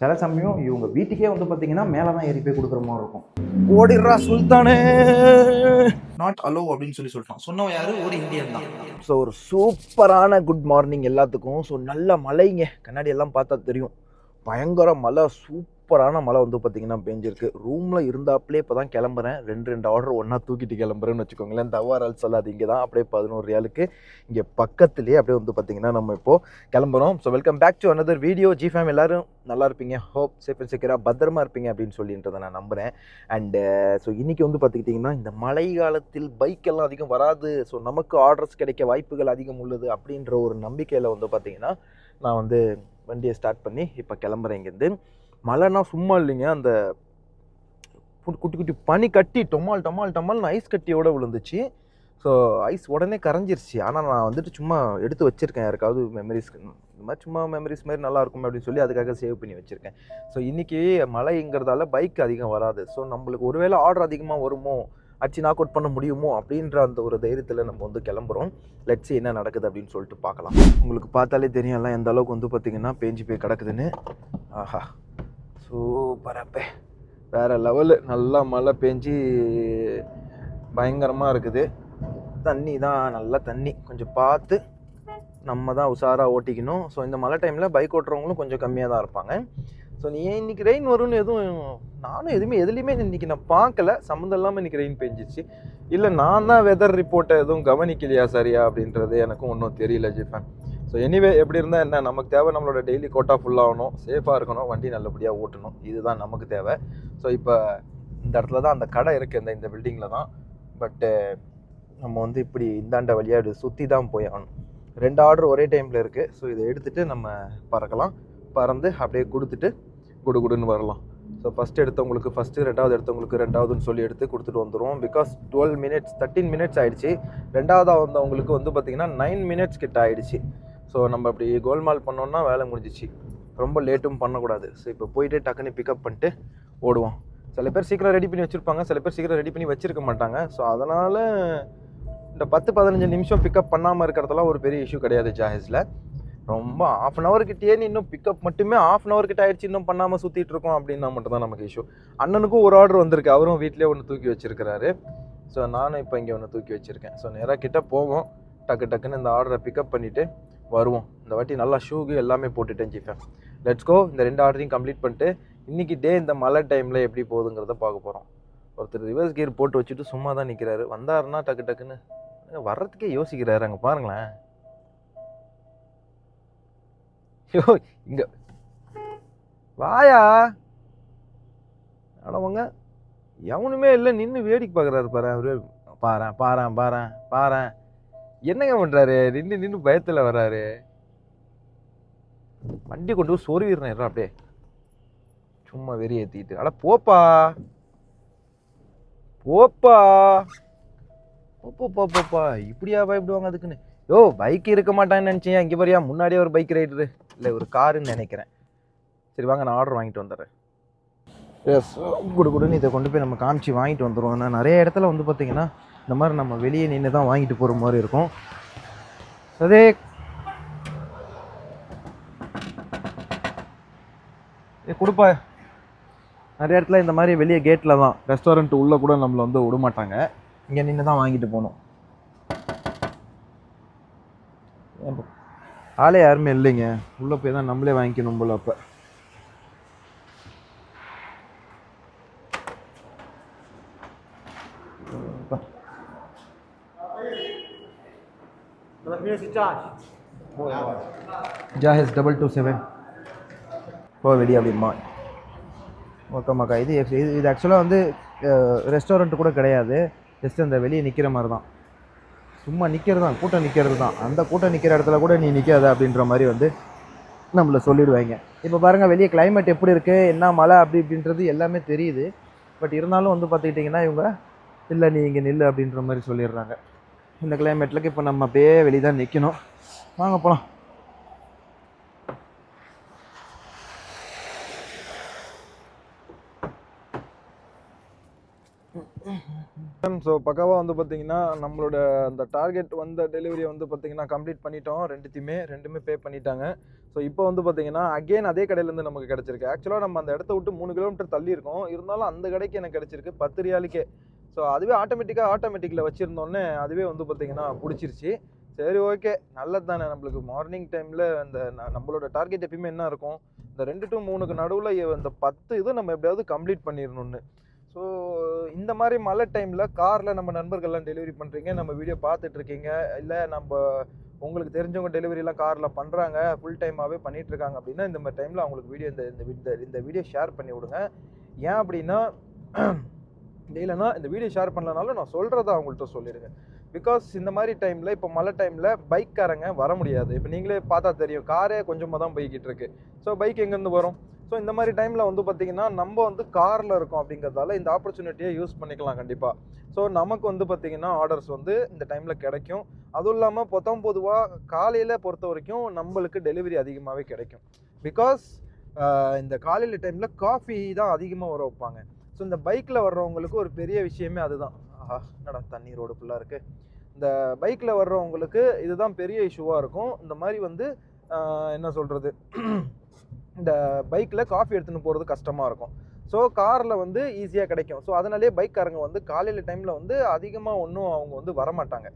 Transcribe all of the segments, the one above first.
சில சமயம் இவங்க வீட்டுக்கே வந்து பார்த்தீங்கன்னா மேலே தான் ஏறி போய் கொடுக்குற மாதிரி இருக்கும். ஓடிடுறா சுல்தானே. நாட் அலோ அப்படின்னு சொல்லி சொல்லிட்டான். சொன்னவன் யாரு? ஒரு இந்தியன் தான். ஸோ ஒரு சூப்பரான குட் மார்னிங் எல்லாத்துக்கும். ஸோ நல்ல மழைங்க கண்ணாடி எல்லாம் பார்த்தா தெரியும். பயங்கர மழை சூப்பரான மழை வந்து பார்த்தீங்கன்னா பெஞ்சிருக்கு. ரூமில் இருந்தாப்பிலே இப்போ தான் கிளம்புறேன். ரெண்டு ரெண்டு ஆர்டர் ஒன்றா தூக்கிட்டு கிளம்புறேன்னு வச்சுக்கோங்களேன். தவார் அல்சல் அது இங்கே தான் அப்படியே பதினோரு ரியாலுக்கு இங்கே பக்கத்துலேயே அப்படியே வந்து பார்த்தீங்கன்னா நம்ம இப்போது கிளம்புறோம். So welcome back to another video G fam எல்லோரும் நல்லா இருப்பீங்க. ஹோப் சேஃப் அண்ட் செக்யூராக பத்திரமா இருப்பீங்க அப்படின்னு சொல்லின்றதை நான் நம்புகிறேன் அண்டு ஸோ uh, இன்றைக்கி வந்து பார்த்துக்கிட்டிங்கன்னா இந்த மழை காலத்தில் பைக் எல்லாம் அதிகம் வராது. ஸோ நமக்கு ஆர்டர்ஸ் கிடைக்க வாய்ப்புகள் அதிகம் உள்ளது அப்படின்ற ஒரு நம்பிக்கையில் வந்து பார்த்திங்கன்னா நான் வந்து வண்டியை ஸ்டார்ட் பண்ணி இப்போ கிளம்புறேன் இங்கேருந்து. மழைனா சும்மா இல்லைங்க. அந்த குட்டி குட்டி குட்டி பனி கட்டி டொமால் டொமால் டொமால்னு ஐஸ் கட்டியோட விழுந்துச்சு. ஸோ ஐஸ் உடனே கரைஞ்சிருச்சு. ஆனால் நான் வந்துட்டு சும்மா எடுத்து வச்சுருக்கேன். யாருக்காவது மெமரிஸ் இந்த மாதிரி சும்மா மெமரிஸ் மாதிரி நல்லா இருக்கும் அப்படின்னு சொல்லி அதுக்காக சேவ் பண்ணி வச்சுருக்கேன். ஸோ இன்றைக்கி மழைங்கிறதால பைக் அதிகம் வராது. ஸோ நம்மளுக்கு ஒருவேளை ஆர்டர் அதிகமாக வருமோ அடிச்சு நாக் அவுட் பண்ண முடியுமோ அப்படின்ற அந்த ஒரு தைரியத்தில் நம்ம வந்து கிளம்புறோம். லெட்ஸ் என்ன நடக்குது அப்படின்னு சொல்லிட்டு பார்க்கலாம். உங்களுக்கு பார்த்தாலே தெரியும்லாம் எந்த அளவுக்கு வந்து பார்த்திங்கன்னா பேஞ்சு போய் கிடக்குதுன்னு. ஆஹா. சூப்பரப்பே வேறு லெவலு நல்லா மழை பேஞ்சு பயங்கரமாக இருக்குது. தண்ணி தான் நல்லா தண்ணி. கொஞ்சம் பார்த்து நம்ம தான் உஷாராக ஓட்டிக்கணும். ஸோ இந்த மழை டைமில் பைக் ஓட்டுறவங்களும் கொஞ்சம் கம்மியாக தான் இருப்பாங்க. ஸோ நீ ஏன் இன்றைக்கி ரெயின் வரும்னு எதுவும் நானும் எதுவுமே எதுலேயுமே இன்றைக்கி நான் பார்க்கல. சம்மந்தம் இல்லாமல் இன்றைக்கி ரெயின் பெஞ்சிச்சு. இல்லை நான் தான் வெதர் ரிப்போர்ட்டை எதுவும் கவனிக்கலையா சரியா அப்படின்றது எனக்கும் ஒன்றும் தெரியல ஜிஃபன். ஸோ எனிவே எப்படி இருந்தால் என்ன? நமக்கு தேவை நம்மளோட டெய்லி கோட்டா ஃபுல்லாகணும் சேஃபாக இருக்கணும். வண்டி நல்லபடியாக ஓட்டணும். இதுதான் நமக்கு தேவை. ஸோ இப்போ இந்த இடத்துல தான் அந்த கடை இருக்குது இந்த இந்த பில்டிங்கில் தான். பட்டு நம்ம வந்து இப்படி இந்தாண்ட வழியாக சுற்றி தான் போய் ஆகணும். ரெண்டு ஆர்டர் ஒரே டைமில் இருக்குது ஸோ இதை எடுத்துகிட்டு நம்ம பறக்கலாம். பறந்து அப்படியே கொடுத்துட்டு குடு குடுன்னு வரலாம். ஸோ ஃபஸ்ட்டு எடுத்தவங்களுக்கு ஃபஸ்ட்டு ரெண்டாவது எடுத்தவங்களுக்கு ரெண்டாவதுன்னு சொல்லி எடுத்து கொடுத்துட்டு வந்துடுவோம் because twelve minutes thirteen minutes ஆகிடுச்சி ரெண்டாவதாக வந்தவங்களுக்கு வந்து பார்த்திங்கன்னா நைன் மினிட்ஸ் கிட்ட ஆகிடுச்சி ஸோ நம்ம அப்படி கோல்மால் பண்ணோன்னா வேலை முடிஞ்சிச்சு. ரொம்ப லேட்டும் பண்ணக்கூடாது. ஸோ இப்போ போயிட்டு டக்குன்னு பிக்கப் பண்ணிட்டு ஓடுவோம். சில பேர் சீக்கிரம் ரெடி பண்ணி வச்சுருப்பாங்க. சில பேர் சீக்கிரம் ரெடி பண்ணி வச்சிருக்க மாட்டாங்க. ஸோ அதனால் இந்த பத்து பதினஞ்சு நிமிஷம் பிக்கப் பண்ணாமல் இருக்கிறதெல்லாம் ஒரு பெரிய இஷ்யூ கிடையாது ஜாஹிஸில். ரொம்ப ஆஃப் அன் ஹவர்கிட்டயே இன்னும் பிக்கப் மட்டுமே ஆஃப் அன் ஹவர்கிட்ட ஆயிடுச்சு. இன்னும் பண்ணாமல் சுற்றிட்டு இருக்கோம் அப்படின்னா மட்டும் தான் நமக்கு இஷ்யூ அண்ணனுக்கும் ஒரு ஆர்டர் வந்திருக்கு. அவரும் வீட்டிலே ஒன்று தூக்கி வச்சுருக்கிறாரு. ஸோ நானும் இப்போ இங்கே ஒன்று தூக்கி வச்சுருக்கேன். ஸோ நேராக கிட்ட போவோம். டக்கு டக்குன்னு இந்த ஆர்டரை பிக்கப் பண்ணிவிட்டு வருவோம். இந்த வாட்டி நல்லா ஷூக்கு எல்லாமே போட்டுட்டேன் ஜிஃபேன் லெட்ஸ் கோ இந்த ரெண்டு ஆர்டரையும் கம்ப்ளீட் பண்ணிட்டு இன்றைக்கி டே இந்த மழை டைமில் எப்படி போகுதுங்கிறத பார்க்க போகிறோம் ஒருத்தர் ரிவர்ஸ் கியர் போட்டு வச்சுட்டு சும்மா தான் நிற்கிறாரு வந்தாருன்னா டக்கு டக்குன்னு வர்றதுக்கே யோசிக்கிறாரு. அங்கே பாருங்களேன். ஐயோ இங்கே. வாயா? அடவங்க எவனுமே இல்லை நின்று வேடிக்கை பார்க்குறாரு பாரு. அவரு பாரேன் பாரேன் பாரேன் பாரேன் என்னங்க பண்ணுறாரு நின்று நின்று பயத்தில் வர்றாரு. வண்டி கொண்டு போய் சொருவிடுறேன் அப்படியே? சும்மா வெறி ஏற்றிக்கிட்டு அட போப்பா. போப்பா. போப்பா போ போப்பா. இப்படியா பயப்படுவாங்க அதுக்குன்னு. யோ பைக் இருக்க மாட்டான்னு நினச்சேன். இங்கே பாரியா முன்னாடியே ஒரு பைக் ரைடரு இல்லை ஒரு காருன்னு நினைக்கிறேன். சரி வாங்க நான் ஆர்டர் வாங்கிட்டு வந்துடுறேன். எஸ் குடு இதை கொண்டு போய் நம்ம காமிச்சு வாங்கிட்டு வந்துடுவோம் நிறைய இடத்துல வந்து பார்த்தீங்கன்னா இந்த மாதிரி நம்ம வெளியே நின்று தான் வாங்கிட்டு போகிற மாதிரி இருக்கும். அதே ஏ கொடுப்பா. நிறைய இடத்துல இந்த மாதிரி வெளியே கேட்டில் தான். ரெஸ்டாரண்ட் உள்ளே கூட நம்மளை வந்து விட மாட்டாங்க. இங்கே நின்று தான் வாங்கிட்டு போகணும். ஆளே யாருமே இல்லைங்க. உள்ளே போய் தான் நம்மளே வாங்கிக்கணும் போல அப்போ. ஜாஹேஸ் டபுள் டூ செவன் போ வெடி அப்படிமா ஓகேம்மாக்கா இது இது இது ஆக்சுவலாக வந்து ரெஸ்டாரண்ட் கூட கிடையாது. ஜஸ்ட் அந்த வெளியே நிற்கிற மாதிரி தான் சும்மா நிற்கிறது தான் கூட்டம் நிற்கிறது தான் அந்த கூட்டம் நிற்கிற இடத்துல கூட நீ நிற்காத அப்படின்ற மாதிரி வந்து நம்மளை சொல்லிடுவாங்க. இப்போ பாருங்கள் வெளியே climate எப்படி இருக்குது என்ன மழை அப்படி இப்படின்றது எல்லாமே தெரியுது. பட் இருந்தாலும் வந்து பார்த்துக்கிட்டிங்கன்னா இவங்க இல்லை நீ இங்கே நில்லு அப்படின்ற மாதிரி சொல்லிடுறாங்க. இந்த கிளைமேட்டில் இப்போ நம்ம அப்படியே வெளியே தான் நிற்கணும் வாங்க போகலாம் ஸோ பக்காவாக வந்து பார்த்தீங்கன்னா நம்மளோட அந்த டார்கெட் வந்த டெலிவரியை வந்து பார்த்தீங்கன்னா கம்ப்ளீட் பண்ணிட்டோம். ரெண்டுத்தையுமே ரெண்டுமே பே பண்ணிட்டாங்க. ஸோ இப்போ வந்து பார்த்தீங்கன்னா அகைன் அதே கடையிலேருந்து நமக்கு கிடச்சிருக்கு. ஆக்சுவலாக நம்ம அந்த இடத்த விட்டு மூணு கிலோமீட்டர் தள்ளி இருக்கோம். இருந்தாலும் அந்த கடைக்கு எனக்கு கிடச்சிருக்கு பத்து ரியாலுக்கே ஸோ அதுவே ஆட்டோமேட்டிக்காக ஆட்டோமேட்டிக்கில் வச்சுருந்தோன்னே அதுவே வந்து பார்த்திங்கன்னா பிடிச்சிருச்சு. சரி ஓகே நல்லது தானே நம்மளுக்கு. மார்னிங் டைமில் இந்த ந- நம்மளோட டார்கெட் எப்பயுமே என்ன இருக்கும்? இந்த ரெண்டு டு மூணுக்கு நடுவில் இந்த பத்து இது நம்ம எப்படியாவது கம்ப்ளீட் பண்ணிடணும்னு ஸோ இந்த மாதிரி மழை டைமில் காரில் நம்ம நண்பர்கள்லாம் டெலிவரி பண்ணுறீங்க நம்ம வீடியோ பார்த்துட்ருக்கீங்க. இல்லை நம்ம உங்களுக்கு தெரிஞ்சவங்க டெலிவரிலாம் காரில் பண்ணுறாங்க ஃபுல் டைமாகவே பண்ணிகிட்ருக்காங்க அப்படின்னா இந்த மாதிரி டைமில் அவங்களுக்கு வீடியோ இந்த இந்த இந்த- இந்த வீடியோ ஷேர் பண்ணி விடுங்க. ஏன் அப்படின்னா இல்லைன்னா இந்த வீடியோ ஷேர் பண்ணலனாலும் நான் சொல்கிறத அவங்கள்ட்ட சொல்லிடுங்க. பிகாஸ் இந்த மாதிரி டைமில் இப்போ மழை டைமில் பைக்காரங்க வர முடியாது. இப்போ நீங்களே பார்த்தா தெரியும். காரே கொஞ்சமாக தான் போய்கிட்டு இருக்கு. ஸோ பைக் எங்கேருந்து வரும்? ஸோ இந்த மாதிரி டைமில் வந்து பார்த்திங்கன்னா நம்ம வந்து காரில் இருக்கோம் அப்படிங்கிறதால இந்த ஆப்பர்ச்சுனிட்டியை யூஸ் பண்ணிக்கலாம் கண்டிப்பாக ஸோ நமக்கு வந்து பார்த்திங்கன்னா ஆர்டர்ஸ் வந்து இந்த டைமில் கிடைக்கும். அதுவும் இல்லாமல் பொத்தம் பொதுவாக காலையில் பொறுத்த வரைக்கும் நம்மளுக்கு டெலிவரி அதிகமாகவே கிடைக்கும். பிகாஸ் இந்த காலையில் டைமில் காஃபி தான் அதிகமாக வர வைப்பாங்க. ஸோ இந்த பைக்கில் வர்றவங்களுக்கு ஒரு பெரிய விஷயமே அதுதான். ஆஹா என்னடா தண்ணி ரோடு ஃபுல்லாக இருக்குது இந்த பைக்கில் வர்றவங்களுக்கு இதுதான் பெரிய இஷ்யூவாக இருக்கும். இந்த மாதிரி வந்து என்ன சொல்கிறது இந்த பைக்கில் காஃபி எடுத்துன்னு போகிறது கஷ்டமாக இருக்கும். ஸோ காரில் வந்து ஈஸியாக கிடைக்கும். ஸோ அதனாலே பைக்காரங்க வந்து காலையில் டைமில் வந்து அதிகமாக ஒன்றும் அவங்க வந்து வரமாட்டாங்க.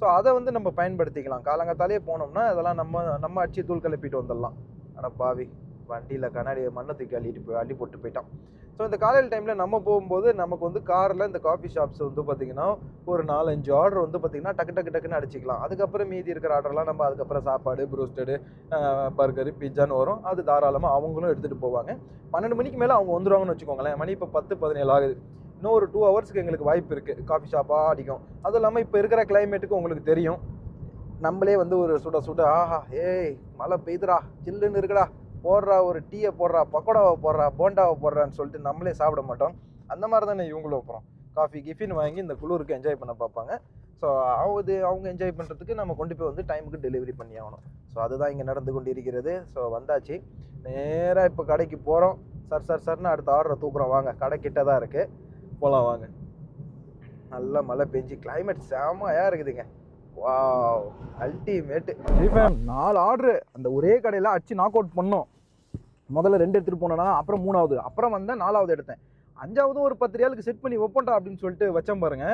ஸோ அதை வந்து நம்ம பயன்படுத்திக்கலாம். காலங்காத்தாலே போனோம்னா இதெல்லாம் நம்ம நம்ம அடிச்சு தூள் கிளப்பிட்டு வந்துடலாம். ஆனால் பாவி வண்டியில் கண்ணாடி மண்ணை தூக்கி அள்ளிட்டு போய் அள்ளி போட்டு போயிட்டான். ஸோ இந்த காலையில் டைமில் நம்ம போகும்போது நமக்கு வந்து காரில் இந்த காஃபி ஷாப்ஸ் வந்து பார்த்திங்கன்னா ஒரு நாலஞ்சு ஆர்டர் வந்து பார்த்திங்கன்னா டக்கு டக்கு டக்குன்னு அடிச்சிக்கலாம். அதுக்கப்புறம் மீதி இருக்கிற ஆர்டர்லாம் நம்ம அதுக்கப்புறம் சாப்பாடு ப்ரூஸ்டடு பர்கரு பிட்சான்னு வரும். அது தாராளமாக அவங்களும் எடுத்துகிட்டு போவாங்க. பன்னெண்டு மணிக்கு மேலே அவங்க வந்துருவாங்கன்னு வச்சுக்கோங்களேன். மணி இப்போ பத்து பதினேழு ஆகுது. இன்னும் ஒரு டூ ஹவர்ஸ்க்கு எங்களுக்கு வாய்ப்பு இருக்குது காஃபி ஷாப்பாக அடிக்கும். அதுவும் இல்லாமல் இப்போ இருக்கிற கிளைமேட்டுக்கு உங்களுக்கு தெரியும். நம்மளே வந்து ஒரு சுட சுட ஆஹா ஏய் மழை பெய்துடா சில்லுன்னு இருக்குடா. போடுறா ஒரு டீயை போடுறா பக்கோடாவை போடுறா போண்டாவை போடுறான்னு சொல்லிட்டு நம்மளே சாப்பிட மாட்டோம். அந்த மாதிரி தானே இவங்களும் அப்புறம். காஃபி கிஃபின்னு வாங்கி இந்த குளிருக்கு என்ஜாய் பண்ண பார்ப்பாங்க. ஸோ அவங்க அவங்க என்ஜாய் பண்ணுறதுக்கு நம்ம கொண்டு போய் வந்து டைமுக்கு டெலிவரி பண்ணி ஆகணும். ஸோ அதுதான் இங்கே நடந்து கொண்டு இருக்கிறது ஸோ வந்தாச்சு. நேராக இப்போ கடைக்கு போகிறோம் சார் சார் சார்னு அடுத்த ஆர்டரை தூக்குறோம். வாங்க கடை கிட்ட தான் இருக்குது போகலாம் வாங்க. நல்ல மழை பெஞ்சு கிளைமேட் செமையாக இருக்குதுங்க. வாவ் அல்டிமேட்டு ஜிஃபேம் நாலு ஆர்டரு. அந்த ஒரே கடையில் அடிச்சு நாக் அவுட் பண்ணோம். முதல்ல ரெண்டு எடுத்துகிட்டு போனேன்னா அப்புறம் மூணாவது. அப்புறம் வந்தேன் நாலாவது எடுத்தேன். அஞ்சாவதும் ஒரு பத்து ரியாலுக்கு செட் பண்ணி ஒப்பன்டா அப்படின்னு சொல்லிட்டு வச்சேன் பாருங்க.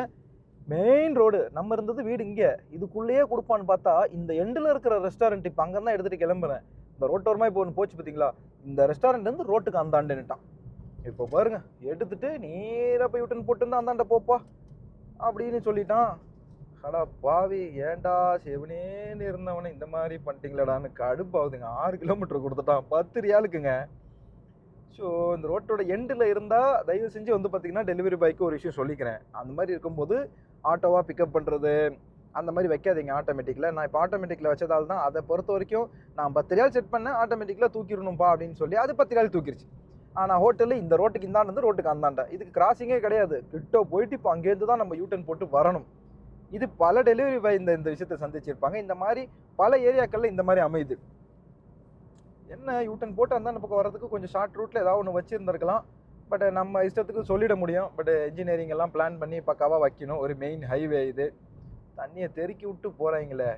மெயின் ரோடு நம்ம இருந்தது வீடு இங்கே. இதுக்குள்ளேயே கொடுப்பான்னு பார்த்தா இந்த எண்டில் இருக்கிற ரெஸ்டாரண்ட் இப்போ அங்கே தான் எடுத்துகிட்டு கிளம்புறேன். இந்த ரோட்டோரமாக இப்போ ஒன்று போச்சு பார்த்தீங்களா இந்த ரெஸ்டாரண்ட் வந்து ரோட்டுக்கு அந்தாண்டு இப்போ பாருங்க எடுத்துட்டு நேராக போய் விட்டுன்னு போட்டுருந்தா அந்தாண்ட போப்பா அப்படின்னு சொல்லிட்டான். அடா பாவி ஏன்டா செவனேன்னு இருந்தவனை இந்த மாதிரி பண்ணிட்டீங்களடான்னு கடுப்பாகுதுங்க ஆறு கிலோமீட்டர் கொடுத்துட்டான். பத்து ரியாலுக்குங்க ஸோ இந்த ரோட்டோட எண்டில் இருந்தால் தயவு செஞ்சு வந்து பார்த்தீங்கன்னா டெலிவரி பாய்க்கு ஒரு விஷயம் சொல்லிக்கிறேன். அந்த மாதிரி இருக்கும்போது ஆட்டோவாக பிக்கப் பண்ணுறது அந்த மாதிரி வைக்காதீங்க ஆட்டோமேட்டிக்கில் நான் இப்போ ஆட்டோமேட்டிக்கில் வச்சதால் தான் அதை பொறுத்த வரைக்கும் நான் பத்து ரியால் செட் பண்ணேன் ஆட்டோமேட்டிக்கில் தூக்கிடணும்ப்பா அப்படின்னு சொல்லி அது பத்து ரியால் தூக்கிடுச்சு ஆனால் ஹோட்டலில் இந்த ரோட்டுக்கு இந்தாண்டு ரோட்டுக்கு அந்தாண்ட. இதுக்கு கிராசிங்கே கிடையாது. கிட்ட போயிட்டு இப்போ அங்கேருந்து தான் நம்ம யூட்டன் போட்டு வரணும். இது பல டெலிவரி பாய் இந்த இந்த விஷயத்தை சந்திச்சிருப்பாங்க. இந்த மாதிரி பல ஏரியாக்களில் இந்த மாதிரி அமையுது. என்ன யூட்டன் போட்டு அந்த பக்கம் வர்றதுக்கு கொஞ்சம் ஷார்ட் ரூட்டில் ஏதாவது ஒன்று வச்சுருந்துருக்கலாம். பட் நம்ம இஷ்டத்துக்கு சொல்லிட முடியும். பட் இன்ஜினியரிங் எல்லாம் பிளான் பண்ணி பக்காவாக வைக்கணும். ஒரு மெயின் ஹைவே இது. தண்ணியை தெருக்கி விட்டு போகிறாங்களே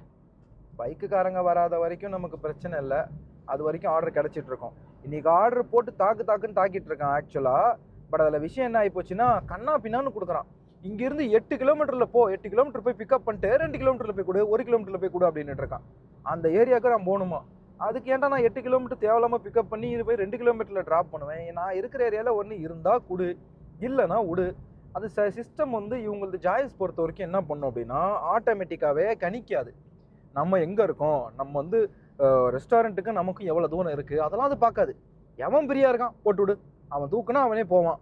பைக்குக்காரங்க வராத வரைக்கும் நமக்கு பிரச்சனை இல்லை. அது வரைக்கும் ஆர்டர் கிடச்சிட்ருக்கோம் இன்றைக்கி ஆர்டர் போட்டு தாக்கு தாக்குன்னு தாக்கிட்டு இருக்கான் ஆக்சுவலாக பட் அதில் விஷயம் என்ன ஆகிப்போச்சுன்னா கண்ணா பின்னான்னு கொடுக்குறான். இங்கேருந்து எட்டு கிலோமீட்டரில் போ எட்டு கிலோமீட்டர் போய் பிக்கப் பண்ணிட்டு ரெண்டு கிலோமீட்டரில் போய் கொடு ஒரு கிலோமீட்டரில் போய் கொடு அப்படின்னு இருக்கான். அந்த ஏரியாவுக்கு நான் போகணுமா? அதுக்கு ஏன்டா நான் எட்டு கிலோமீட்டர் தேவையில்லாமல் பிக்கப் பண்ணி இது போய் ரெண்டு கிலோமீட்டரில் ட்ராப் பண்ணுவேன்? நான் இருக்கிற ஏரியாவில் ஒன்று இருந்தால் கொடு இல்லைன்னா விடு அது ச சிஸ்டம் வந்து இவங்களது ஜாய்ஸ் பொறுத்த வரைக்கும் என்ன பண்ணும் அப்படின்னா ஆட்டோமேட்டிக்காகவே கணிக்காது. நம்ம எங்கே இருக்கோம்? நம்ம வந்து ரெஸ்டாரண்ட்டுக்கு நமக்கு எவ்வளோ தூரம் இருக்குது அதெல்லாம் அது பார்க்காது. எவன் பிரியா இருக்கான்? போட்டு விடு. அவன் தூக்குனா அவனே போவான்.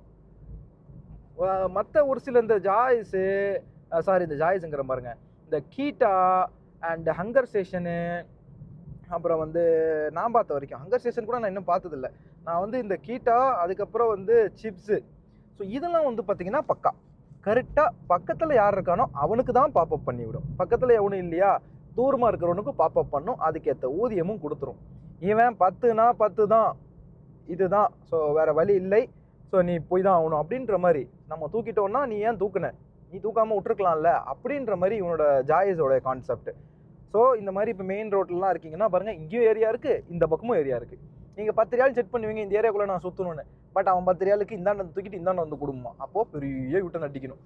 மற்ற ஒரு சில இந்த ஜாய்ஸு சாரி இந்த ஜாய்ஸுங்கிற பாருங்க. இந்த கீட்டா அண்ட் ஹங்கர் ஸ்டேஷனு அப்புறம் வந்து நான் பார்த்த வரைக்கும். ஹங்கர் ஸ்டேஷன் கூட நான் இன்னும் பார்த்ததில்ல. நான் வந்து இந்த கீட்டா அதுக்கப்புறம் வந்து சிப்ஸு. ஸோ இதெல்லாம் வந்து பார்த்திங்கன்னா பக்கா. கரெக்டாக பக்கத்தில் யார் இருக்கானோ அவனுக்கு தான் பாப்பப் பண்ணிவிடும் பக்கத்தில் எவனும் இல்லையா? தூரமாக இருக்கிறவனுக்கு பாப்பப் பண்ணும். அதுக்கேற்ற ஊதியமும் கொடுத்துரும். இவன் பத்துனா பத்து தான் இதுதான். ஸோ வேறு வழி இல்லை. ஸோ நீ போய் தான் ஆகணும் அப்படின்ற மாதிரி. நம்ம தூக்கிட்டோம்னா நீ ஏன் தூக்குன? நீ தூக்காமல் விட்டுருக்கலாம்ல அப்படின்ற மாதிரி இவனோட ஜாயஸோட கான்செப்ட் ஸோ இந்த மாதிரி இப்போ மெயின் ரோட்லலாம் இருக்கீங்கன்னா பாருங்கள் இங்கேயும் ஏரியா இருக்குது இந்த பக்கமும் ஏரியா இருக்குது நீங்கள் பத்து ரியால் செக் பண்ணுவீங்க இந்த ஏரியாக்குள்ளே நான் சுற்றணும்னு பட் அவன் பத்து ரியாலுக்கு இந்தாண்ட தூக்கிட்டு இந்தாண்ட வந்து கொடுமா? அப்போது பெரிய யூட்டன் அடிக்கணும்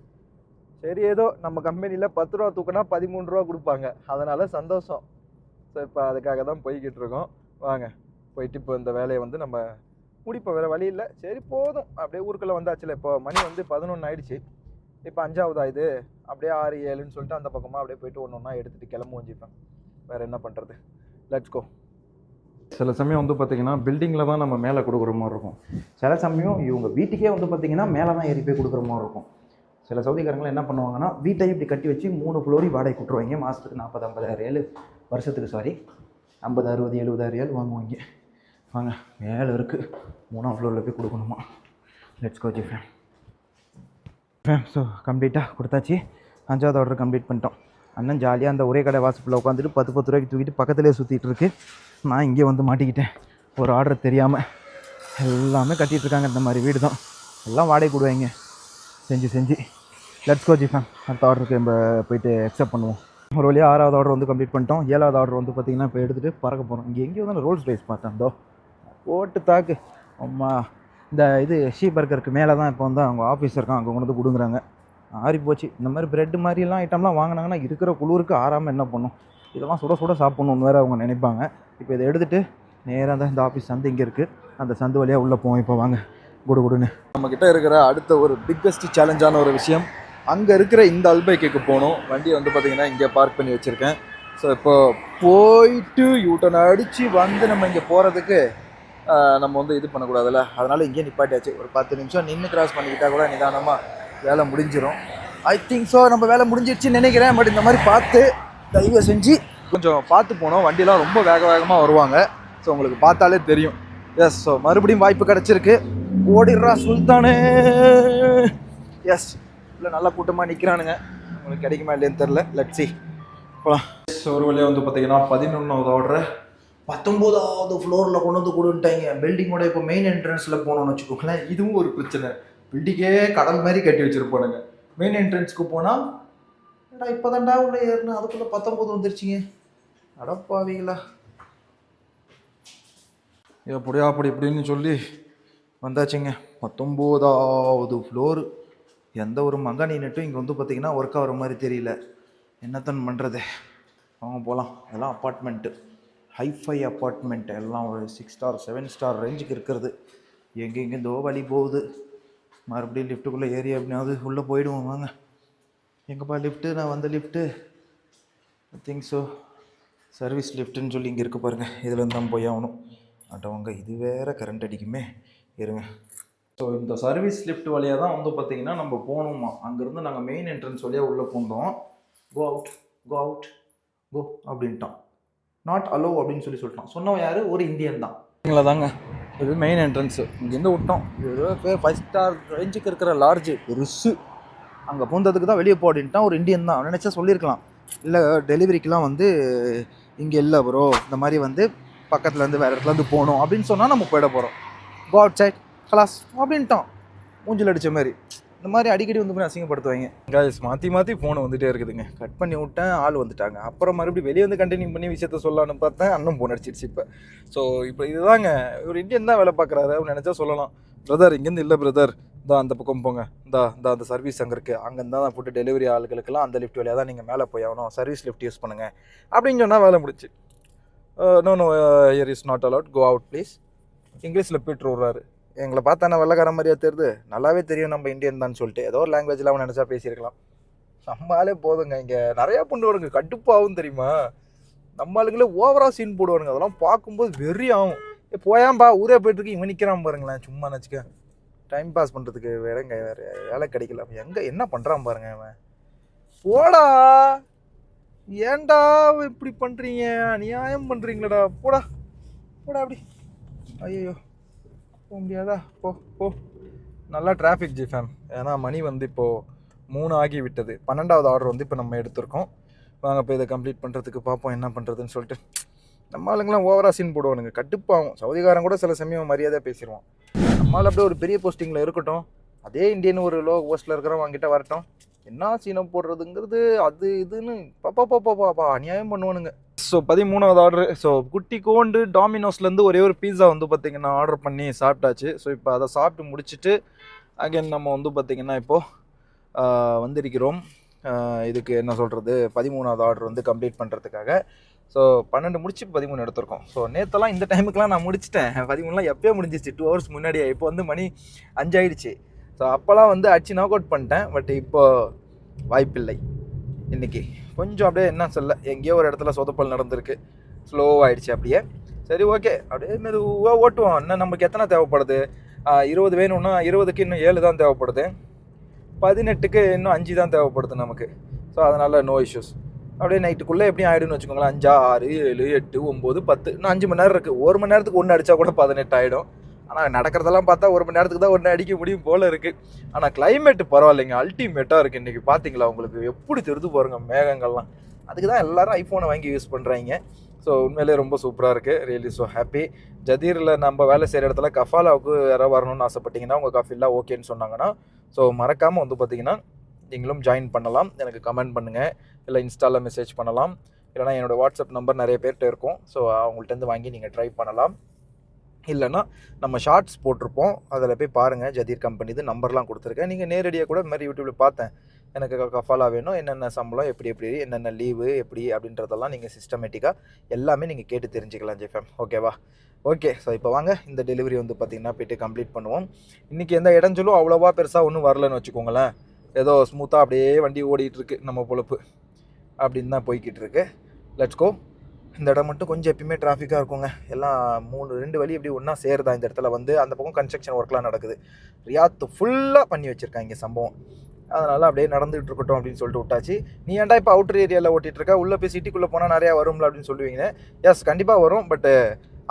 சரி ஏதோ நம்ம கம்பெனியில் பத்து ரூபா தூக்கினா பதிமூணு ரூபா கொடுப்பாங்க. அதனால் சந்தோஷம். ஸோ இப்போ அதுக்காக தான் போய்கிட்டு இருக்கோம். வாங்க போயிட்டு இப்போ இந்த வேலையை வந்து நம்ம முடிப்போம் வேறு வழி இல்லை. சரி போதும். அப்படியே ஊருக்குள்ளே வந்தாச்சுல இப்போ மணி வந்து பதினொன்று ஆயிடுச்சு. இப்போ அஞ்சாவதா இது? அப்படியே ஆறு ஏழுன்னு சொல்லிட்டு அந்த பக்கமாக அப்படியே போயிட்டு ஒன்று ஒன்றா எடுத்துகிட்டு கிளம்பு வஞ்சிப்பேன் வேறு என்ன பண்ணுறது லெட்ஸ் கோ சில சமயம் வந்து பார்த்தீங்கன்னா பில்டிங்கில் தான் நம்ம மேலே கொடுக்குற மாதிரி இருக்கும். சில சமயம் இவங்க வீட்டுக்கே வந்து பார்த்தீங்கன்னா மேலே தான் ஏறி போய் கொடுக்குற மாதிரி இருக்கும். சில சவுதிக்காரங்களாம் என்ன பண்ணுவாங்கன்னா வீட்டையும் இப்படி கட்டி வச்சு மூணு ஃப்ளோரி வாடகை கொடுத்துருவாங்க மாதத்துக்கு நாற்பது ஐம்பதாயிரம் ஏழு வருஷத்துக்கு சாரி ஐம்பது அறுபது எழுபதாயிரம் ஏழு வாங்குவாங்க. வாங்க மேலே இருக்குது மூணாம் ஃப்ளோரில் போய் கொடுக்கணுமா? Let's Kochi fame fame so கம்ப்ளீட்டாக கொடுத்தாச்சு. அஞ்சாவது ஆர்டர் கம்ப்ளீட் பண்ணிட்டோம். அண்ணன் ஜாலியாக அந்த ஒரே கடை வாசப்பில் உட்காந்துட்டு பத்து பத்து ரூபாய்க்கு தூக்கிட்டு பக்கத்துலேயே சுற்றிட்டு இருக்கு. நான் இங்கே வந்து மாட்டிக்கிட்டேன். ஒரு ஆர்டர் தெரியாமல் எல்லாமே கட்டிகிட்ருக்காங்க இருக்காங்க. இந்த மாதிரி வீடு தான். எல்லாம் வாடகை கொடுவாங்க. செஞ்சு செஞ்சு. லெட்ஸ் கோச்சி ஃபேம் அடுத்த ஆர்டருக்கு நம்ம போயிட்டு அக்செப்ட் பண்ணுவோம். ஒரு வழியாக ஆறாவது ஆர்டர் வந்து கம்ப்ளீட் பண்ணிட்டோம். ஏழாவது ஆர்டர் வந்து பார்த்திங்கன்னா இப்போ எடுத்துகிட்டு பறக்க போகிறோம் இங்கே எங்கேயோ வந்து ரோல்ஸ் ரைஸ் பார்த்தேன். தோ போட்டு தாக்கு. அம்மா இந்த இது ஷீ பர்கருக்கு மேலே தான் இப்போ வந்து அவங்க ஆஃபீஸ் இருக்கான் அங்கே கொண்டு வந்து கொடுங்குறாங்க. ஆறி போச்சு. இந்த மாதிரி ப்ரெட்டு மாதிரிலாம் ஐட்டம்லாம் வாங்கினாங்கன்னா இருக்கிற குளிருக்கு ஆறாமல் என்ன பண்ணும்? இதெல்லாம் சுட சுட சாப்பிட்ணுன்னு வேறு அவங்க நினைப்பாங்க. இப்போ இதை எடுத்துகிட்டு நேராக தான் இந்த ஆஃபீஸ் சந்து இங்கே இருக்குது அந்த சந்து வழியாக உள்ளே போவோம். இப்போ வாங்க. குடு குடுன்னு. நம்மக்கிட்ட இருக்கிற அடுத்த ஒரு பிக்கஸ்ட் சேலஞ்சான ஒரு விஷயம் அங்கே இருக்கிற இந்த அல்பைக்கு போகணும். வண்டியை வந்து பார்த்தீங்கன்னா இங்கே பார்க் பண்ணி வச்சுருக்கேன். ஸோ இப்போ போயிட்டு யூட்டன் அடித்து வந்து நம்ம இங்கே போகிறதுக்கு நம்ம வந்து இது பண்ணக்கூடாதுல்ல? அதனால் இங்கேயே நிப்பாட்டியாச்சு. ஒரு பத்து நிமிஷம் நின்று கிராஸ் பண்ணிக்கிட்டால் கூட நிதானமாக வேலை முடிஞ்சிடும் ஐ திங்க் ஸோ நம்ம வேலை முடிஞ்சிருச்சுன்னு நினைக்கிறேன். பட் இந்த மாதிரி பார்த்து தயவு செஞ்சு கொஞ்சம் பார்த்து போனோம் வண்டிலாம் ரொம்ப வேக வேகமாக வருவாங்க. ஸோ உங்களுக்கு பார்த்தாலே தெரியும். எஸ் ஸோ மறுபடியும் வாய்ப்பு கிடச்சிருக்கு. ஓடிடுறா சுல்தானே. எஸ் இல்லை நல்லா கூட்டமாக நிற்கிறானுங்க உங்களுக்கு கிடைக்குமா இல்லைன்னு தெரில லட்சி போகலாம் ஒரு வழியாக வந்து பார்த்தீங்கன்னா பதினொன்றாவது ஆர்டரை பத்தொம்போதாவது ஃப்ளோரில் கொண்டு வந்து கொடுன்ட்டாங்க. பில்டிங்கோட இப்போ மெயின் என்ட்ரன்ஸில் போனோம்னு வச்சுக்கோங்களேன் இதுவும் ஒரு பிரச்சனை. பில்டிங்கே கடல் மாதிரி கட்டி வச்சுருப்பானுங்க. மெயின் என்ட்ரன்ஸ்க்கு போனால் ஏடா இப்போ தான்டா உள்ள ஏறினா? அதுக்குள்ளே பத்தொம்போது வந்துருச்சுங்க. அடப்பாவீங்களா எப்படியா அப்படி இப்படின்னு சொல்லி வந்தாச்சுங்க. பத்தொம்போதாவது ஃப்ளோரு எந்த ஒரு மங்கானி நெட்டும் இங்கே வந்து பார்த்திங்கன்னா ஒர்க் ஆகிற மாதிரி தெரியல. என்னத்தன் பண்ணுறது அவங்க போகலாம் அதெல்லாம் அப்பார்ட்மெண்ட்டு ஹைஃபை அப்பார்ட்மெண்ட் எல்லாம் ஒரு சிக்ஸ் ஸ்டார் செவன் ஸ்டார் ரேஞ்சுக்கு இருக்கிறது. எங்கே வழி போகுது? மறுபடியும் லிஃப்ட்டுக்குள்ளே ஏறி அப்படின்னாவது உள்ளே போயிடுவோம் வாங்க. எங்கப்பா லிஃப்ட்டு நான் வந்த லிஃப்ட்டு திங்க் ஸோ சர்வீஸ் லிஃப்ட்டுன்னு சொல்லி இங்கே இருக்க பாருங்கள் இதுலேருந்து தான் போய் ஆகணும். அட்டவங்க இது வேறு கரண்ட் அடிக்குமே. இருங்க. ஸோ இந்த சர்வீஸ் லிஃப்ட் வழியாக தான் வந்து பார்த்திங்கன்னா நம்ம போகணுமா? அங்கேருந்து நாங்கள் மெயின் என்ட்ரன்ஸ் வழியாக உள்ளே போனோம். கோ அவுட் கோ அவுட் கோ அப்படின்ட்டான். நாட் அலோ அப்படின்னு சொல்லி சொல்லிட்டான். சொன்னவன் யார்? ஒரு இந்தியன் தான். இங்களா தாங்க. இது மெயின் என்ட்ரன்ஸு இங்கேருந்து விட்டோம். இது பேர் ஃபைவ் ஸ்டார் ரேஞ்சுக்கு இருக்கிற லார்ஜு பெருசு. அங்கே பூந்ததுக்கு தான் வெளியே போடின்ட்டான் ஒரு இந்தியன் தான். நினச்சா சொல்லியிருக்கலாம். இல்லை டெலிவரிக்கெலாம் வந்து இங்கே இல்லை ப்ரோ இந்த மாதிரி வந்து பக்கத்தில் இருந்து வேறு இடத்துல இருந்து போகணும். அப்படின்னு சொன்னால் நம்ம போயிட போகிறோம் கோ அவுட் சைட் கலாஸ் அப்படின்ட்டான் மூஞ்சில் அடித்த மாதிரி. இந்த மாதிரி அடிக்கடி வந்து போய் அசிங்கப்படுத்துவாங்க. காய்ஸ் மாற்றி மாற்றி ஃபோனை வந்துட்டே இருக்குதுங்க. கட் பண்ணி விட்டேன் ஆள் வந்துட்டாங்க. அப்புறம் மறுபடியும் வெளியே வந்து கண்டினியூ பண்ணி விஷயத்த சொல்லலாம்னு பார்த்தேன் அண்ணன் ஃபோன் அடிச்சிருச்சு இப்போ. ஸோ இப்போ இதுதாங்க. இவர் இந்தியன் தான் வேலை பார்க்குறாரு அப்படின்னு நினச்சா சொல்லலாம். பிரதர் இங்கேருந்து இல்லை பிரதர் இந்தா அந்த பக்கம் போங்க. இந்தா இந்த அந்த சர்வீஸ் அங்கே இருக்குது அங்கே இருந்தால் தான் ஃபுட்டு டெலிவரி ஆளுகளுக்கெல்லாம் அந்த லிஃப்ட் வழியாக தான் நீங்கள் மேலே போய் ஆகணும். சர்வீஸ் லிஃப்ட் யூஸ் பண்ணுங்கள் அப்படின்னு சொன்னால் வேலை முடிச்சு no no year is not allowed go out please இங்கிலீஷில் பீட்ரு விட்றாரு. எங்களை பார்த்தா நான் வெள்ளக்கார மாதிரியா தெரியுது? நல்லாவே தெரியும் நம்ம இந்தியன் தான் சொல்லிட்டு. ஏதோ ஒரு லாங்குவேஜில் அவன் நினச்சா பேசியிருக்கலாம். நம்மளாலே போதுங்க. இங்கே நிறையா பொண்ணு வருங்க. கடுப்பாகும் தெரியுமா? நம்ம ஆளுங்களே ஓவராக சீன் போடுவானுங்க. அதெல்லாம் பார்க்கும்போது வெறி ஆகும் ஏ போயாம்பா ஊரே போயிட்டு இருக்கு. இவன் நிற்கிறான் பாருங்களேன். சும்மா நினச்சிக்க. டைம் பாஸ் பண்ணுறதுக்கு வேறங்க. வேறு வேலை கிடைக்கல. எங்கே என்ன பண்ணுறான் பாருங்க அவன் போடா. ஏண்டா இப்படி பண்ணுறீங்க அநியாயம் பண்ணுறீங்களடா போடா. போடா அப்படி. ஐயோ போக முடியாதா போ போ. நல்லா டிராஃபிக் ஜி ஃபேம் ஏன்னா மணி வந்து இப்போது மூணு ஆகி விட்டது பன்னெண்டாவது ஆர்டர் வந்து இப்போ நம்ம எடுத்திருக்கோம். வாங்க போய் இதை கம்ப்ளீட் பண்ணுறதுக்கு பார்ப்போம் என்ன பண்ணுறதுன்னு சொல்லிட்டு. நம்ம ஆளுங்களாம் ஓவரா சீன் போடுவானுங்க. கட்டுப்பாகும் சவுதிகாரன் கூட சில சமயம் மரியாதையாக பேசிடுவான் நம்மளால் அப்படியே ஒரு பெரிய போஸ்டிங்கில் இருக்கட்டும். அதே இந்தியன் ஒரு லோ போஸ்ட்டில் இருக்கிறவங்க கிட்ட வரட்டும். என்ன சீனம் போடுறதுங்கிறது அது இதுன்னு. பாப்பா பாப்பா பாப்பா அநியாயம் பண்ணுவானுங்க. ஸோ பதிமூணாவது ஆர்டர் ஸோ குட்டி கோண்டு டாமினோஸ்லேருந்து ஒரே ஒரு பீஸா வந்து பார்த்திங்கன்னா ஆர்டர் பண்ணி சாப்பிட்டாச்சு. ஸோ இப்போ அதை சாப்பிட்டு முடிச்சுட்டு அகைன் நம்ம வந்து பார்த்திங்கன்னா இப்போது வந்திருக்கிறோம். இதுக்கு என்ன சொல்கிறது பதிமூணாவது ஆர்டர் வந்து கம்ப்ளீட் பண்ணுறதுக்காக ஸோ பன்னெண்டு முடிச்சு பதிமூணு எடுத்திருக்கோம். ஸோ நேற்றுலாம் இந்த டைமுக்குலாம் நான் முடிச்சிட்டேன். பதிமூணுலாம் எப்போயே முடிஞ்சிச்சு. டூ ஹவர்ஸ் முன்னாடியே. இப்போ வந்து மணி அஞ்சாயிடுச்சு. ஸோ அப்போல்லாம் வந்து அடிச்சு நாக் அவுட் பண்ணிட்டேன். பட் இப்போது வாய்ப்பில்லை. இன்னைக்கு. கொஞ்சம் அப்படியே என்ன சொல்ல எங்கேயோ ஒரு இடத்துல சொதப்பல் நடந்திருக்கு. ஸ்லோவாகிடுச்சு அப்படியே. சரி ஓகே அப்படியே மெதுவாக ஓட்டுவோம். இன்னும் நமக்கு எத்தனை தேவைப்படுது? இருபது வேணும்னா இருபதுக்கு இன்னும் ஏழு தான் தேவைப்படுது. பதினெட்டுக்கு இன்னும் அஞ்சு தான் தேவைப்படுது நமக்கு. ஸோ அதனால் நோ இஷ்யூஸ் அப்படியே நைட்டுக்குள்ளே எப்படியும் ஆகிடும்னு வச்சுக்கோங்களேன். அஞ்சு ஆறு ஏழு எட்டு ஒம்பது பத்து இன்னும் அஞ்சு மணி நேரம் இருக்குது ஒரு மணி நேரத்துக்கு ஒன்று அடித்தா கூட பதினெட்டு ஆகிடும் ஆனால் நடக்கிறதெல்லாம் பார்த்தா ஒரு மணி நேரத்துக்கு தான் ஒன்று அடிக்க முடியும் போல் இருக்குது ஆனால் கிளைமேட் பரவாயில்லைங்க. அல்டிமேட்டாக இருக்குது இன்றைக்கி பார்த்தீங்களா உங்களுக்கு எப்படி தெரிது பாருங்க மேகங்கள்லாம். அதுக்கு தான் எல்லாரும் ஐஃபோனை வாங்கி யூஸ் பண்ணுறாங்க ஸோ உண்மையிலேயே ரொம்ப சூப்பராக இருக்குது ரியலி ஸோ ஹாப்பி ஜதீரில் நம்ம வேலை செய்கிற இடத்துல கஃபாலாவுக்கு யாராவது வரணும்னு ஆசைப்பட்டீங்கன்னா உங்கள் காஃபிலாம் ஓகேன்னு சொன்னாங்கன்னா ஸோ மறக்காமல் வந்து பார்த்தீங்கன்னா நீங்களும் ஜாயின் பண்ணலாம். எனக்கு கமெண்ட் பண்ணுங்கள் இல்லை இன்ஸ்டாவில் மெசேஜ் பண்ணலாம். இல்லைனா என்னோடய வாட்ஸ்அப் நம்பர் நிறைய பேர்கிட்ட இருக்கும். ஸோ அவங்கள்ட்டேருந்து வாங்கி நீங்கள் ட்ரை பண்ணலாம். இல்லைன்னா நம்ம ஷார்ட்ஸ் போட்டிருப்போம். அதில் போய் பாருங்கள் ஜதீர் கம்பெனி இது நம்பர்லாம் கொடுத்துருக்கேன். நீங்கள் நேரடியாக கூட இது மாதிரி யூடியூப்பில் பார்த்தேன். எனக்கு கஃபாலாக கஃபாலா வேணும் என்னென்ன சம்பளம் எப்படி எப்படி என்னென்ன லீவு எப்படி அப்படின்றதெல்லாம் நீங்கள் சிஸ்டமேட்டிக்காக எல்லாமே நீங்கள் கேட்டு தெரிஞ்சுக்கலாம் ஜெஃபம் ஓகேவா ஓகே ஸோ இப்போ வாங்க. இந்த டெலிவரி வந்து பார்த்திங்கன்னா போயிட்டு கம்ப்ளீட் பண்ணுவோம். இன்றைக்கி எந்த இடஞ்சலும் அவ்வளோவா பெருசாக ஒன்றும் வரலன்னு வச்சுக்கோங்களேன். ஏதோ ஸ்மூத்தாக அப்படியே வண்டி ஓடிட்டுருக்கு நம்ம பொழப்பு. அப்படின்னு தான் போய்கிட்டு இருக்கு. லெட்ஸ் கோ இந்த இடம் மட்டும் கொஞ்சம் எப்பயுமே டிராஃபிக்காக இருக்குங்க. எல்லாம் மூணு ரெண்டு வழி எப்படி ஒன்றா சேருதா இந்த இடத்துல வந்து அந்த பக்கம் கன்ஸ்ட்ரக்ஷன் ஒர்க்லாம் நடக்குது. ரியாத்து ஃபுல்லாக பண்ணி வச்சுருக்காங்க இங்கே சம்பவம். அதனால் அப்படியே நடந்துகிட்டு இருக்கட்டும் அப்படின்னு சொல்லிட்டு விட்டாச்சு. நீ ஏன்டா இப்போ அவுட்டர் ஏரியாவில் ஓட்டிகிட்டு இருக்க? உள்ளே போய் சிட்டிக்குள்ளே போனால் நிறையா வரும்ல அப்படின்னு சொல்லுவீங்க எஸ் கண்டிப்பாக வரும் பட்டு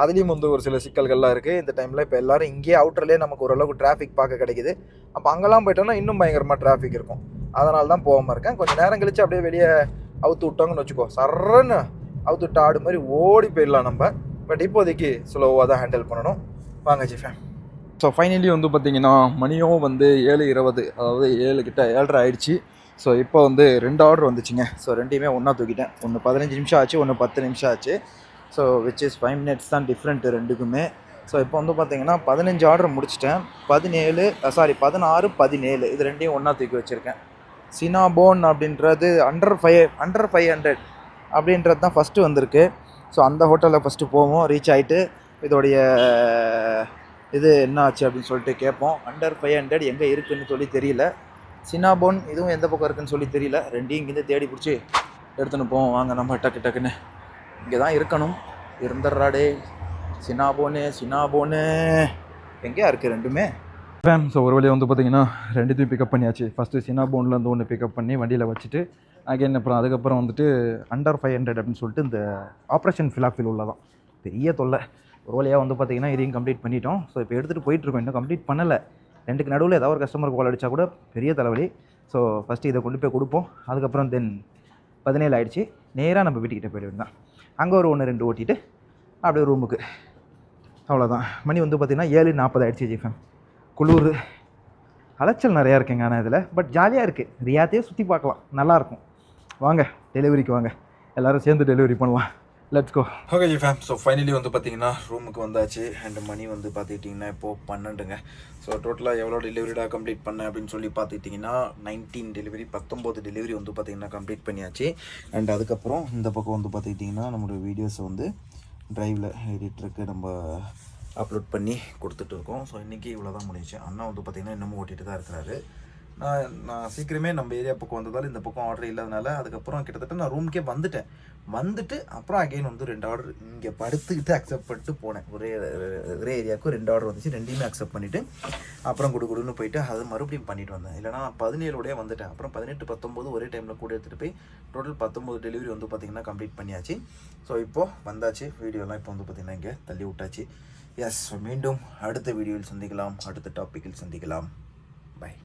அதுலேயும் வந்து ஒரு சில சிக்கல்கள்லாம் இருக்குது இந்த டைமில் இப்போ எல்லாரும் இங்கேயே அவுட்டர்லேயே நமக்கு ஓரளவுக்கு டிராஃபிக் பார்க்க கிடைக்குது. அப்போ அங்கெல்லாம் போயிட்டோம்னா இன்னும் பயங்கரமாக டிராஃபிக் இருக்கும். அதனால தான் போகாமல் இருக்கேன். கொஞ்சம் நேரம் கழிச்சு அப்படியே வெளியே அவுத்து விட்டாங்கன்னு வச்சுக்கோ. சரன்னு அவுத்துட்டு ஆடு மாதிரி ஓடி போயிடலாம் நம்ம. பட் இப்போதைக்கு ஸ்லோவாக தான் ஹேண்டில் பண்ணணும். வாங்க ஜிஃபேம் ஸோ ஃபைனலி வந்து பார்த்தீங்கன்னா மணியும் வந்து ஏழு இருபது அதாவது ஏழு கிட்ட ஏழரை ஆயிடுச்சு. ஸோ இப்போ வந்து ரெண்டு ஆர்டர் வந்துச்சுங்க. ஸோ ரெண்டையுமே ஒன்றா தூக்கிட்டேன். ஒன்று பதினஞ்சு நிமிஷம் ஆச்சு ஒன்று பத்து நிமிஷம் ஆச்சு. So which is five minutes தான் டிஃப்ரெண்ட் ரெண்டுக்குமே. ஸோ இப்போ வந்து பார்த்தீங்கன்னா பதினஞ்சு ஆர்டர் முடிச்சிட்டேன். பதினேழு சாரி பதினாறு பதினேழு. இது ரெண்டையும் ஒன்றா தூக்கி வச்சுருக்கேன். சினாபோன் அப்படின்றது under five under five hundred அப்படின்றது தான் ஃபஸ்ட்டு வந்திருக்கு. ஸோ அந்த ஹோட்டலில் ஃபஸ்ட்டு போவோம். ரீச் ஆகிட்டு இதோடைய இது என்ன ஆச்சு அப்படின்னு சொல்லிட்டு கேட்போம். அண்டர் ஃபைவ் ஹண்ட்ரட் எங்கே இருக்குதுன்னு சொல்லி தெரியல. சினாபோன் இதுவும் எந்த பக்கம் இருக்குன்னு சொல்லி தெரியல. ரெண்டையும் இங்கேருந்து தேடி பிடிச்சி எடுத்துன்னு போவோம். வாங்க நம்ம டக்கு டக்குன்னு. இங்கே தான் இருக்கணும். இருந்துடுறாடே சினாபோனு சினாபோனு எங்கேயா இருக்குது ரெண்டுமே? ஃபேம் ஸோ ஒரு வழியாக வந்து பார்த்தீங்கன்னா ரெண்டுத்தையும் பிக்கப் பண்ணியாச்சு. ஃபஸ்ட்டு சினாபோன்லேருந்து ஒன்று பிக்கப் பண்ணி வண்டியில் வச்சுட்டு அகைன் அப்புறம் அதுக்கப்புறம் வந்துட்டு அண்டர் ஃபைவ் ஹண்ட்ரட் அப்படின்னு சொல்லிட்டு இந்த ஆப்ரேஷன் ஃபிலாஃபில் உள்ளதான். பெரிய தொல்லை. ஒரு வழியாக வந்து பார்த்தீங்கன்னா இதையும் கம்ப்ளீட் பண்ணிட்டோம். ஸோ இப்போ எடுத்துகிட்டு போயிட்டுருக்கோம் இன்னும் கம்ப்ளீட் பண்ணலை. ரெண்டுக்கு நடுவில் ஏதாவது ஒரு கஸ்டமர் கால் அடித்தா கூட பெரிய தலைவலி. ஸோ ஃபஸ்ட்டு இதை கொண்டு போய் கொடுப்போம். அதுக்கப்புறம் தென் பதினேழு ஆகிடுச்சி நேராக நம்ம வீட்டுக்கிட்ட போயிட வேண்டியதான் அங்கே ஒரு ஒன்று ரெண்டு ஓட்டிட்டு அப்படியே ரூமுக்கு அவ்வளோதான் மணி வந்து பார்த்திங்கன்னா ஏழு நாற்பது ஆயிடுச்சு ஜிஃபம் குளிர். அலைச்சல் நிறையா இருக்குங்க ஆனால் இதில். பட் ஜாலியாக இருக்குது ரியாத்தையே சுற்றி பார்க்கலாம். நல்லாயிருக்கும் வாங்க டெலிவரிக்கு வாங்க. எல்லோரும் சேர்ந்து டெலிவரி பண்ணலாம் let's go okay G fame so finally வந்து பார்த்தீங்கன்னா ரூமுக்கு வந்தாச்சு. அண்ட் மணி வந்து பார்த்துக்கிட்டிங்கன்னா இப்போது பன்னெண்டுங்க. ஸோ டோட்டலாக எவ்வளோ டெலிவரிடாக கம்ப்ளீட் பண்ணேன் அப்படின்னு சொல்லி பார்த்துக்கிட்டிங்கன்னா நைன்டீன் டெலிவரி பத்தொம்போது டெலிவரி வந்து பார்த்திங்கன்னா கம்ப்ளீட் பண்ணியாச்சு. அண்ட் அதுக்கப்புறம் இந்த பக்கம் வந்து பார்த்துக்கிட்டிங்கன்னா நம்மளோட வீடியோஸை வந்து ட்ரைவில் எடிட்டருக்கு நம்ம அப்லோட் பண்ணி கொடுத்துட்டு இருக்கோம். ஸோ இன்றைக்கி இவ்வளோ தான் முடிஞ்சிச்சு. அண்ணா வந்து பார்த்திங்கன்னா இன்னமும் ஓட்டிகிட்டு தான் இருக்கிறாரு. நான் நான் சீக்கிரமே நம்ம ஏரியா பக்கம் வந்ததால் இந்த பக்கம் ஆர்டர் இல்லாதனால அதுக்கப்புறம் கிட்டத்தட்ட நான் ரூமுக்கே வந்துட்டேன். வந்துட்டு அப்புறம் அகைன் வந்து ரெண்டு ஆர்டர் இங்கே படுத்துக்கிட்டு அக்செப்ட் பண்ணிட்டு போனேன். ஒரே ஒரே ஏரியாவுக்கு ரெண்டு ஆர்டர் வந்துச்சு. ரெண்டையுமே அக்செப்ட் பண்ணிவிட்டு அப்புறம் கொடு கொடுன்னு போயிட்டு அது மறுபடியும் பண்ணிட்டு வந்தேன். இல்லைனா பதினேழோடய வந்துட்டேன். அப்புறம் பதினெட்டு பத்தொம்போது ஒரே டைமில் கூட எடுத்துகிட்டு போய் டோட்டல் பத்தொம்போது டெலிவரி வந்து பார்த்திங்கன்னா கம்ப்ளீட் பண்ணியாச்சு. ஸோ இப்போது வந்தாச்சு. வீடியோலாம் இப்போ வந்து பார்த்திங்கன்னா இங்கே தள்ளி விட்டாச்சு. எஸ் மீண்டும் அடுத்த வீடியோவில் சந்திக்கலாம். அடுத்த டாப்பிக்கில் சந்திக்கலாம்.